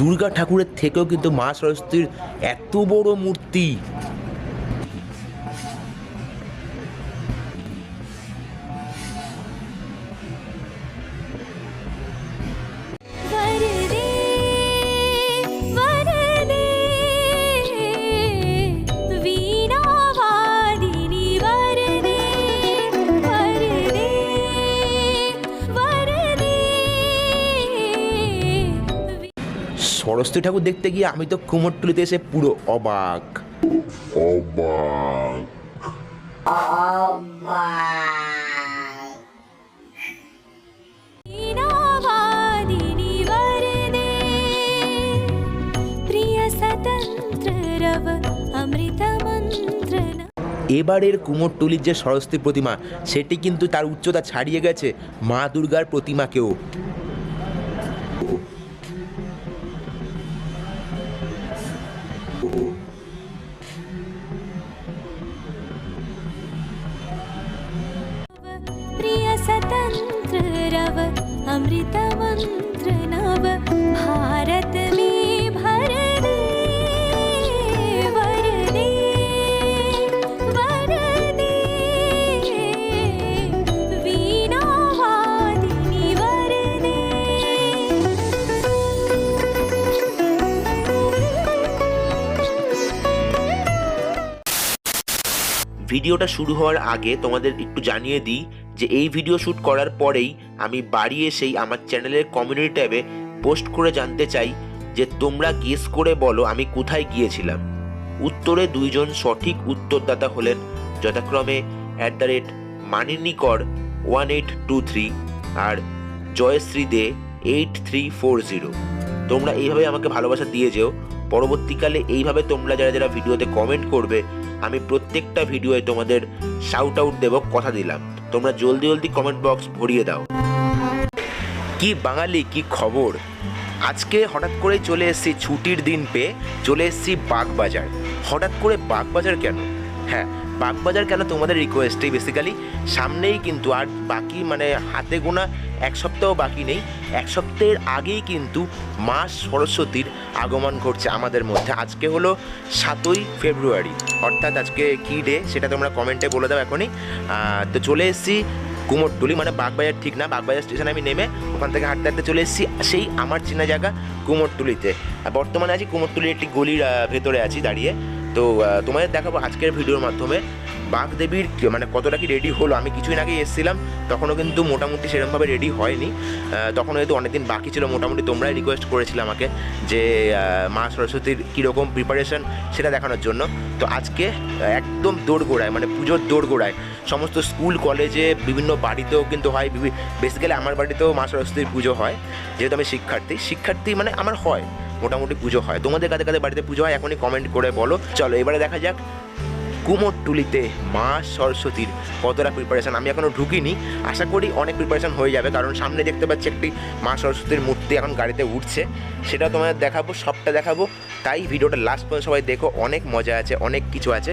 দুর্গা ঠাকুরের থেকেও কিন্তু মা সরস্বতীর এত বড় মূর্তি। অস্তি ঠাকুর দেখতে গিয়ে আমি তো কুমোরটুলিতে এসে পুরো অবাক। অবাক। এবারের কুমোরটুলির যে সরস্বতী প্রতিমা সেটি কিন্তু তার উচ্চতা ছাড়িয়ে গেছে মা দুর্গার প্রতিমাকেও। अमृतमन्त्रनव भारत में भर दे वरदे वरदे वीणावादिनी वरदे ভিডিওটা শুরু হওয়ার আগে তোমাদের একটু জানিয়ে দিই যে এই ভিডিও শ্যুট করার পরেই আমি বাড়ি এসেই আমার চ্যানেলের কমিউনিটি ট্যাবে পোস্ট করে জানতে চাই যে তোমরা গেস করে বলো আমি কোথায় গিয়েছিলাম। উত্তরে দুইজন সঠিক উত্তরদাতা হলেন যথাক্রমে অ্যাট দ্য রেট মানিনীকর ওয়ান এইট টু থ্রি আর Joyshree Dey eight three four zero তোমরা এইভাবে আমাকে ভালোবাসা দিয়ে যেও। পরবর্তীকালে এইভাবে তোমরা যারা যারা ভিডিওতে কমেন্ট করবে, আমি প্রত্যেকটা ভিডিওয়ে তোমাদের শাউট আউট দেবো, কথা দিলাম। তোমরা জলদি জলদি কমেন্ট বক্স ভরিয়ে দাও। কি বাঙালি, কি খবর? আজকে হঠাৎ করে চলে এসেছি ছুটির দিন পেয়ে, চলে এসেছি বাগবাজার। হঠাৎ করে বাগবাজার কেন? হ্যাঁ বাগবাজার কেন তোমাদের রিকোয়েস্টেই বেসিক্যালি সামনেই কিন্তু আর বাকি মানে হাতে গোনা এক সপ্তাহ বাকি নেই। এক সপ্তাহের আগেই কিন্তু মা সরস্বতীর আগমন ঘটছে আমাদের মধ্যে। আজকে হলো সাতই ফেব্রুয়ারি। অর্থাৎ আজকে কী ডে সেটা তোমরা কমেন্টে বলে দাও এখনই। তো চলে এসেছি কুমোরটুলি মানে বাগবাজার ঠিক না, বাগবাজার স্টেশনে আমি নেমে ওখান থেকে হাঁটতে হাঁটতে চলে এসেছি সেই আমার চেনা জায়গা কুমোরটুলিতে। বর্তমানে আছি কুমোরটুলির একটি গলির ভেতরে আছি দাঁড়িয়ে। তো তোমাদের দেখাবো আজকের ভিডিওর মাধ্যমে বাগদেবীর মানে কতটা কি রেডি হলো। আমি কিছুদিন আগে এসেছিলাম, তখনও কিন্তু মোটামুটি সেরকমভাবে রেডি হয়নি। তখন হয়তো অনেকদিন বাকি ছিল, মোটামুটি তোমরাই রিকোয়েস্ট করেছিলে আমাকে যে মা সরস্বতীর কীরকম প্রিপারেশন সেটা দেখানোর জন্য। তো আজকে একদম দোরগোড়ায় মানে পুজোর দোরগোড়ায়, সমস্ত স্কুল, কলেজে, বিভিন্ন বাড়িতেও কিন্তু হয়। বেসিক্যালি আমার বাড়িতেও মা সরস্বতীর পুজো হয়, যেহেতু আমি শিক্ষার্থী। শিক্ষার্থী মানে আমার হয়। মোটামুটি পুজো হয়। তোমাদের কাদের কাদের বাড়িতে পুজো হয় এখনই কমেন্ট করে বলো। চলো, এবারে দেখা যাক কুমোরটুলিতে মা সরস্বতীর কতটা প্রিপারেশন আমি এখনও ঢুকিনি। আশা করি অনেক প্রিপারেশান হয়ে যাবে, কারণ সামনে দেখতে পাচ্ছি একটি মা সরস্বতীর মূর্তি এখন গাড়িতে উঠছে। সেটা তোমাদের দেখাবো, সবটা দেখাবো। তাই ভিডিওটা লাস্ট পর্যন্ত সবাই দেখো, অনেক মজা আছে, অনেক কিছু আছে।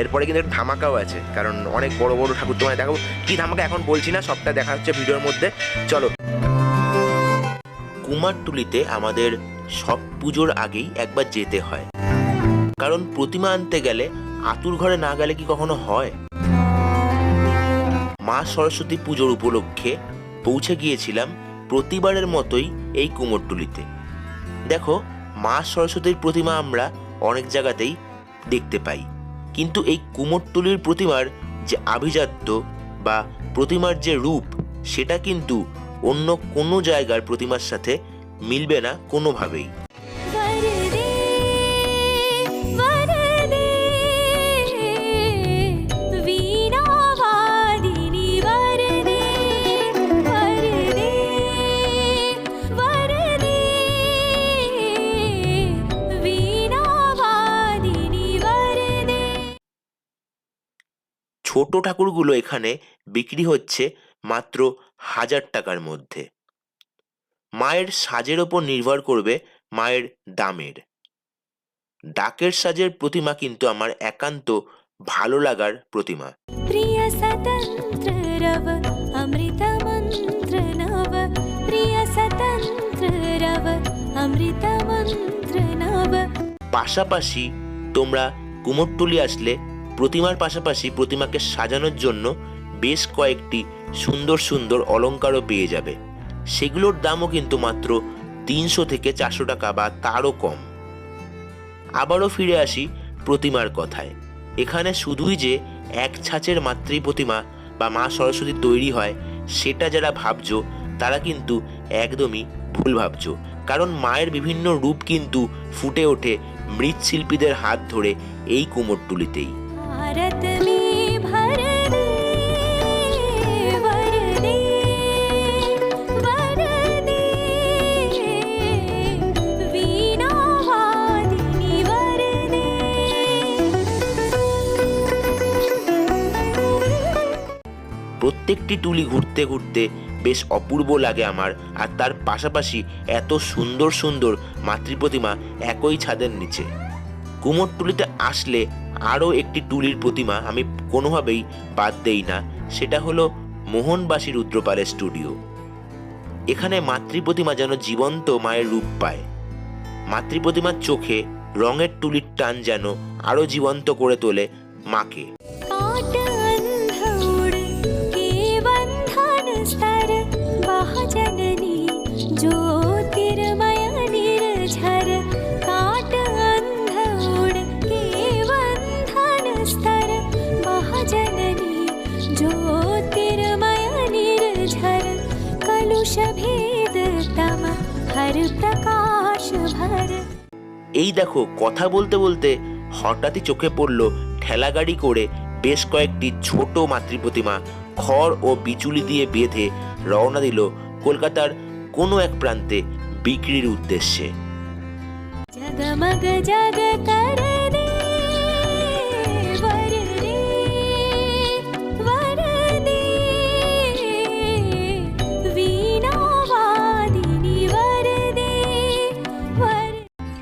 এরপরে কিন্তু ধামাকাও আছে, কারণ অনেক বড় বড় ঠাকুর তোমায় দেখাবো। কী ধামাকা এখন বলছি না, সবটা দেখা হচ্ছে ভিডিওর মধ্যে। চলো। কুমারটুলিতে আমাদের সব পুজোর আগেই একবার যেতে হয়। কারণ প্রতিমা আনতে গেলে আতুর ঘরে না গেলে কি কখনো হয়? মা সরস্বতী পুজোর উপলক্ষে পৌঁছে গিয়েছিলাম প্রতিবারের মতোই এই কুমোরটুলিতে দেখো, মা সরস্বতীর প্রতিমা আমরা অনেক জায়গাতেই দেখতে পাই। কিন্তু এই কুমোরটুলির প্রতিমার যে আভিজাত্য বা প্রতিমার যে রূপ, সেটা কিন্তু অন্য কোনো জায়গার প্রতিমার সাথে মিলবে না কোনোভাবেই। ছোট ঠাকুরগুলো এখানে বিক্রি হচ্ছে মাত্র হাজার টাকার মধ্যে। মায়ের সাজের ওপর নির্ভর করবে মায়ের দামের। ডাকের সাজের প্রতিমা কিন্তু আমার একান্ত ভালো লাগার প্রতিমা। পাশাপাশি তোমরা কুমোরটুলি আসলে প্রতিমার পাশাপাশি প্রতিমাকে সাজানোর জন্য বেশ কয়েকটি সুন্দর সুন্দর অলংকারও পেয়ে যাবে। সেগুলোর দামও কিন্তু মাত্র তিনশো থেকে চারশো টাকা বা তারও কম। আবারও ফিরে আসি প্রতিমার কথায়। এখানে শুধুই যে এক ছাঁচের মাতৃ প্রতিমা বা মা সরস্বতী তৈরি হয়, সেটা যারা ভাবছ, তারা কিন্তু একদমই ভুল ভাবছ। কারণ মায়ের বিভিন্ন রূপ কিন্তু ফুটে ওঠে মৃৎশিল্পীদের হাত ধরে এই কুমোরটুলিতেই। প্রত্যেকটি টুলি ঘুরতে ঘুরতে বেশ অপূর্ব লাগে আমার। আর তার পাশাপাশি এত সুন্দর সুন্দর মাতৃপ্রতিমা একই ছাদের নিচে। কুমোরটুলিতে আসলে আরও একটি টুলির প্রতিমা আমি কোনোভাবেই বাদ দেই না। সেটা হলো মোহনবাসী রুদ্রপালের স্টুডিও। এখানে মাতৃপ্রতিমা যেন জীবন্ত মায়ের রূপ পায়। মাতৃপ্রতিমার চোখে রঙের টুলির টান যেন আরও জীবন্ত করে তোলে মাকে। এই দেখো কথা বলতে বলতে হঠাৎই চোখে পড়ল ঠেলাগাড়ি করে বেশ কয়েকটি ছোট মাতৃ প্রতিমা খড় ও বিচুলি দিয়ে বেঁধে রওনা দিল কলকাতার কোনো এক প্রান্তে বিক্রির উদ্দেশ্যে। করে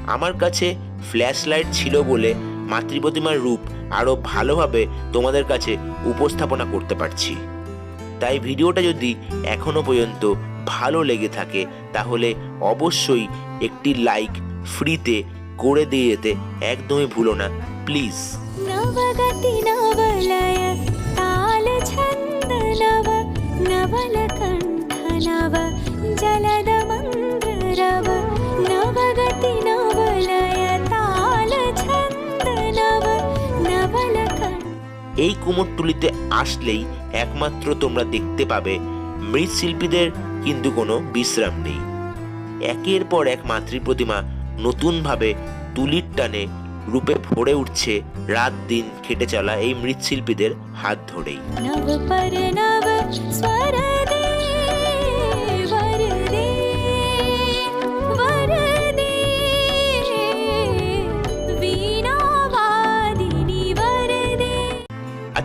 আমার কাছে ফ্ল্যাশ লাইট ছিল বলে মাতৃপ্রতিমার রূপ আরও ভালোভাবে তোমাদের কাছে উপস্থাপনা করতে পারছি তাই ভিডিওটা যদি এখনো পর্যন্ত ভালো লেগে থাকে তাহলে অবশ্যই একটি লাইক ফ্রিতে করে দিয়ে যেতে একদমই ভুলো না প্লিজ नवगति नवलय ताल এই কুমোরটুলিতে আসলেই একমাত্র তোমরা দেখতে পাবে মৃৎশিল্পীদের কিন্তু কোনো বিশ্রাম নেই। একের পর এক মাতৃপ্রতিমা নতুনভাবে তুলির টানে রূপে ভরে উঠছে রাত দিন খেটে চলা এই মৃৎশিল্পীদের হাত ধরেই।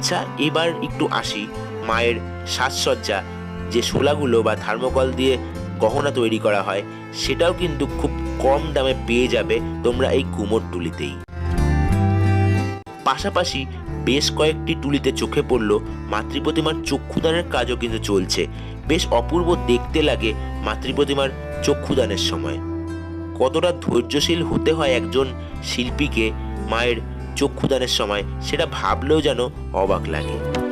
আচ্ছা এবার একটু আসি। মায়ের সাজসজ্জা, যে শোলাগুলো বা থার্মোকল দিয়ে গহনা তৈরি করা হয়, সেটাও কিন্তু খুব কম দামে পেয়ে যাবে তোমরা এই কুমোর টুলিতেই পাশাপাশি বেশ কয়েকটি টুলিতে চোখে পড়ল মাতৃপ্রতিমার চক্ষুদানের কাজও কিন্তু চলছে। বেশ অপূর্ব দেখতে লাগে মাতৃপ্রতিমার চক্ষুদানের সময়। কতটা ধৈর্যশীল হতে হয় একজন শিল্পীকে মায়ের চক্ষুদানের সময় সেটা ভাবলেও যেন অবাক লাগে।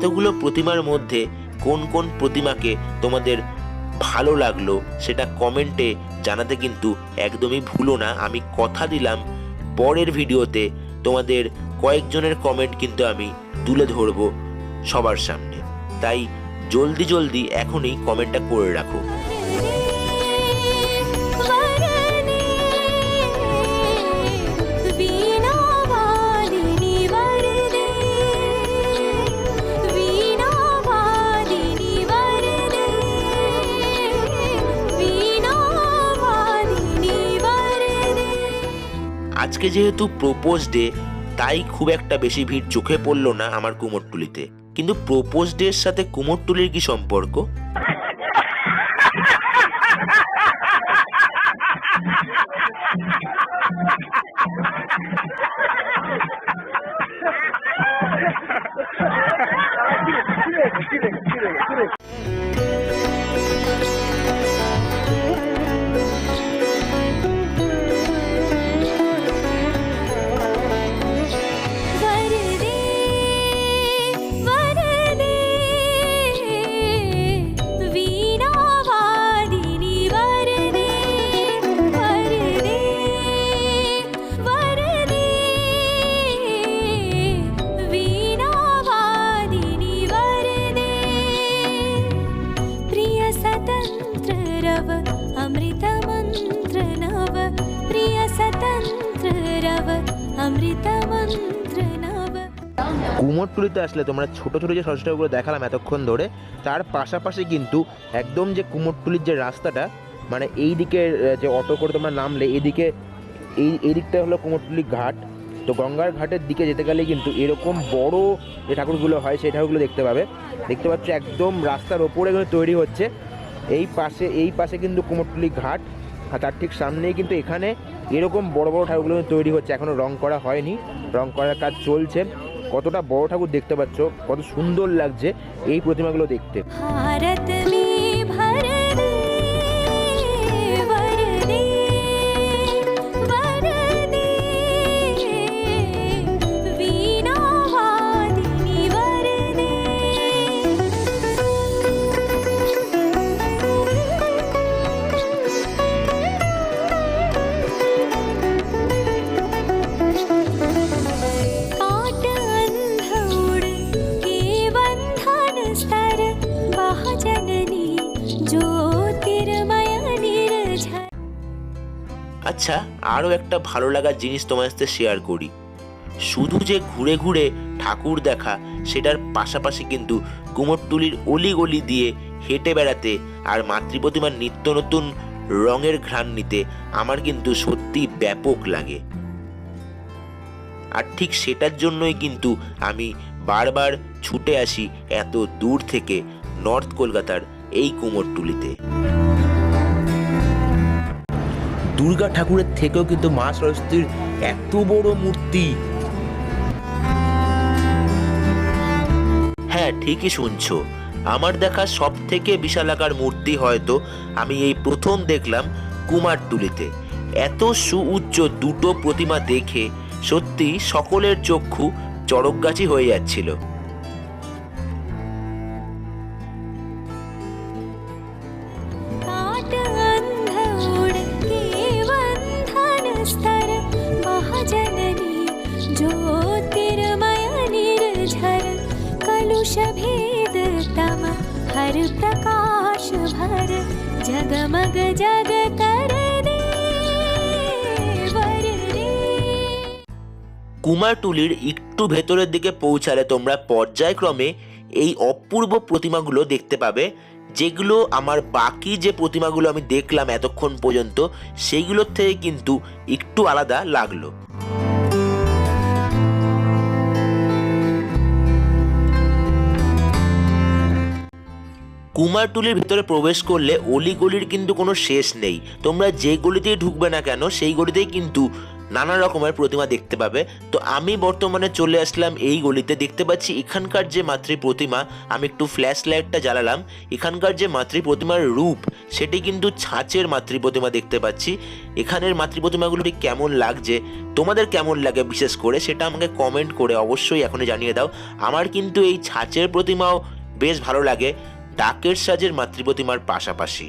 এতগুলো প্রতিমার মধ্যে কোন কোন প্রতিমাকে তোমাদের ভালো লাগল সেটা কমেন্টে জানাতে কিন্তু একদমই ভুলো না। আমি কথা দিলাম পরের ভিডিওতে। তোমাদের কয়েকজনের কমেন্ট কিন্তু আমি তুলে ধরব সবার সামনে। তাই জলদি জলদি এখনই কমেন্টটা করে রাখো। আজকে যেহেতু প্রোপোজ ডে, তাই খুব একটা বেশি ভিড় চোখে পড়ল না আমার কুমোরটুলিতে। কিন্তু প্রোপোজ ডের সাথে কুমোরটুলির কি সম্পর্ক? কুমোরটুলিতে আসলে তোমরা ছোট ছোট যে সরস্বতীগুলো দেখালাম এতক্ষণ ধরে, তার পাশাপাশি কিন্তু একদম যে কুমোরটুলির যে রাস্তাটা মানে এই দিকে যে অটো করে তোমরা নামলে এদিকে এই এই দিকটা হলো কুমোরটুলি ঘাট। তো গঙ্গার ঘাটের দিকে যেতে গেলে কিন্তু এরকম বড় যে ঠাকুরগুলো হয়, সেই ঠাকুরগুলো দেখতে পাবে। দেখতে পাচ্ছ একদম রাস্তার ওপরে তৈরি হচ্ছে। এই পাশে এই পাশে কিন্তু কুমোরটুলি ঘাট। আর তার ঠিক সামনেই কিন্তু এখানে এরকম বড় বড় ঠাকুরগুলো তৈরি হচ্ছে। এখনও রং করা হয়নি। রং করার কাজ চলছে। কতটা বড় ঠাকুর দেখতে পাচ্ছ কত সুন্দর লাগছে এই প্রতিমাগুলো দেখতে। আরও একটা ভালো লাগার জিনিস তোমার সাথে শেয়ার করি। শুধু যে ঘুরে ঘুরে ঠাকুর দেখা, সেটার পাশাপাশি কিন্তু কুমোরটুলির অলি গলি দিয়ে হেঁটে বেড়াতে আর মাতৃপ্রতিমার নিত্য নতুন রঙের ঘ্রাণ নিতে আমার কিন্তু সত্যি ব্যাপক লাগে। আর ঠিক সেটার জন্যই কিন্তু আমি বারবার ছুটে আসি এত দূর থেকে নর্থ কলকাতার এই কুমোরটুলিতে। দুর্গা ঠাকুরের থেকেও কিন্তু মা সরস্বতীর এত বড় মূর্তি। হ্যাঁ ঠিকই শুনছো। আমার দেখা সব থেকে বিশালাকার মূর্তি হয়তো আমি এই প্রথম দেখলাম কুমারটুলিতে এত সুউচ্চ দুটো প্রতিমা দেখে সত্যি সকলের চক্ষু চড়কগাছি হয়ে যাচ্ছিল। কুমারটুলির একটু ভেতরের দিকে পৌঁছালে তোমরা পর্যায়ক্রমে এই অপূর্ব প্রতিমাগুলো দেখতে পাবে। যেগুলো আমার বাকি যে প্রতিমাগুলো আমি দেখলাম এতক্ষণ পর্যন্ত, সেইগুলোর থেকে কিন্তু একটু আলাদা লাগল। কুমারটুলির ভিতরে প্রবেশ করলে অলিগলির কিন্তু কোনো শেষ নেই। তোমরা যে গলিতেই ঢুকবে না কেন, সেই গলিতেই কিন্তু নানা রকমের প্রতিমা দেখতে পাবে। তো আমি বর্তমানে চলে আসলাম এই গলিতে। দেখতে পাচ্ছি এখানকার যে মাতৃ প্রতিমা, আমি একটু ফ্ল্যাশ লাইটটা জ্বালালাম। এখানকার যে মাতৃ প্রতিমার রূপ, সেটি কিন্তু ছাঁচের মাতৃ প্রতিমা দেখতে পাচ্ছি। এখানের মাতৃ প্রতিমাগুলোটি কেমন লাগছে? তোমাদের কেমন লাগে বিশেষ করে? সেটা আমাকে কমেন্ট করে অবশ্যই এখনই জানিয়ে দাও। আমার কিন্তু এই ছাঁচের প্রতিমাও বেশ ভালো লাগে। ডাকের সাজের মাতৃ প্রতিমার পাশাপাশি।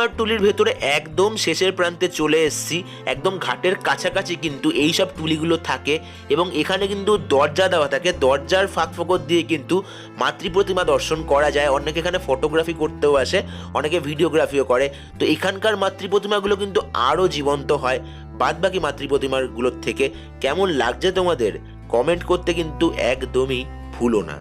কুমারটুলির ভেতরে একদম শেষের প্রান্তে চলে এসেছি। একদম ঘাটের কাছাকাছি কিন্তু এই সব টুলিগুলো থাকে এবং এখানে কিন্তু দরজা দেওয়া থাকে। দরজার ফাঁক ফোকর দিয়ে কিন্তু মাতৃ প্রতিমা দর্শন করা যায়। অনেকে এখানে ফটোগ্রাফি করতেও আসে, অনেকে ভিডিওগ্রাফিও করে। তো এখানকার মাতৃ প্রতিমাগুলো কিন্তু আরও জীবন্ত হয়। বাদ বাকি মাতৃ প্রতিমাগুলোর থেকে কেমন লাগছে তোমাদের? কমেন্ট করতে কিন্তু একদমই ভুলো না।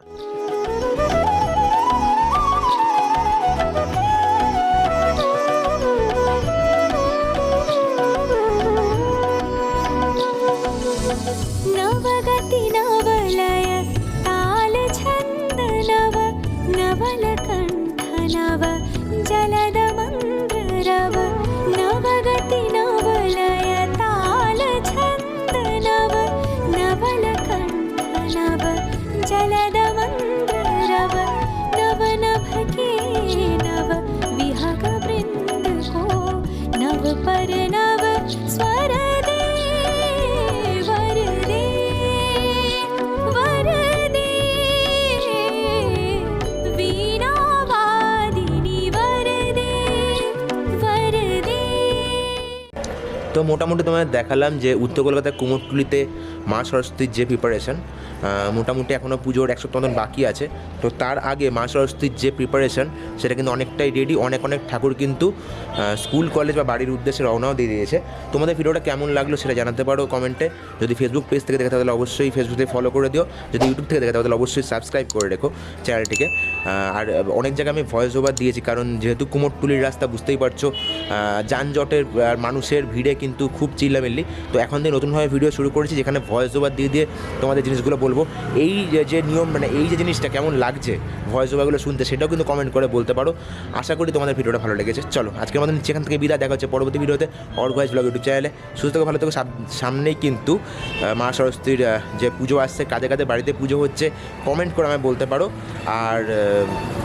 মোটামুটি তোমাদের দেখালাম যে উত্তর কলকাতার কুমোরটুলিতে মা সরস্বতীর যে প্রিপারেশন মোটামুটি এখনও পুজোর এক সপ্তাহ বাকি আছে। তো তার আগে মা সরস্বতীর যে প্রিপারেশন সেটা কিন্তু অনেকটাই রেডি অনেক অনেক ঠাকুর কিন্তু স্কুল কলেজ বা বাড়ির উদ্দেশ্যে রওনাও দিয়ে দিয়েছে। তোমাদের ভিডিওটা কেমন লাগল সেটা জানাতে পারো কমেন্টে যদি ফেসবুক পেজ থেকে দেখে তাহলে অবশ্যই ফেসবুকে ফলো করে দিও। যদি ইউটিউব থেকে দেখে তাহলে অবশ্যই সাবস্ক্রাইব করে রেখো চ্যানেলটিকে আর অনেক জায়গায় আমি ভয়েস ওভার দিয়েছি, কারণ যেহেতু কুমোরটুলির রাস্তা বুঝতেই পারছ যানজটের আর মানুষের ভিড়ে কিন্তু খুব চিল্লামিল্লি। তো এখন থেকে নতুনভাবে ভিডিও শুরু করেছি যেখানে ভয়েস ওভার দিয়ে দিয়ে তোমাদের জিনিসগুলো বলব। এই যে- নিয়ম মানে এই যে জিনিসটা কেমন লাগছে ভয়েস ওভারগুলো শুনতে, সেটাও কিন্তু কমেন্ট করে বলতে পারো। আশা করি তোমাদের ভিডিওটা ভালো লেগেছে। চলো, আজকের মতন সেখান থেকে বিদায়। দেখা হচ্ছে পরবর্তী ভিডিওতে অর্গ ভয়েস ব্লগ ইউটিউব চ্যানেলে সুস্থ থেকো, ভালো থেকো। সামনেই কিন্তু মা সরস্বতীর যে পুজো আসছে, কাজে কাজে বাড়িতে পুজো হচ্ছে কমেন্ট করে আমায় বলতে পারো। আর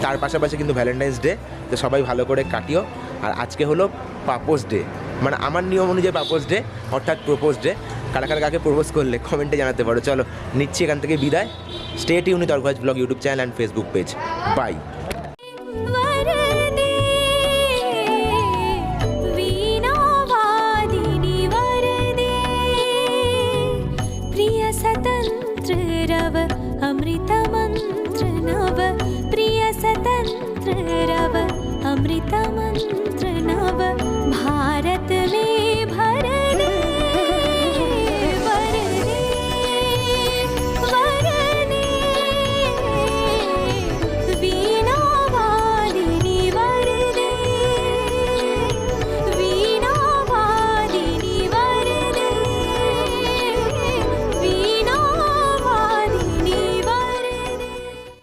তার পাশাপাশি কিন্তু ভ্যালেন্টাইন্স ডে তো সবাই ভালো করে কাটিও। আর আজকে হলো পাপোস ডে মানে আমার নিয়ম অনুযায়ী পাপোস ডে অর্থাৎ প্রপোজ ডে কারা কারা কাকে প্রপোজ করলে কমেন্টে জানাতে পারো চলো নিচ্ছি এখান থেকে বিদায় state unit organise blog YouTube channel and Facebook page bye वरदे वीणावादिनी वरदे प्रिय स्वतन्त्र रव अमृतमन्त्र नव प्रिय स्वतन्त्र रव अमृतमन्त्र नव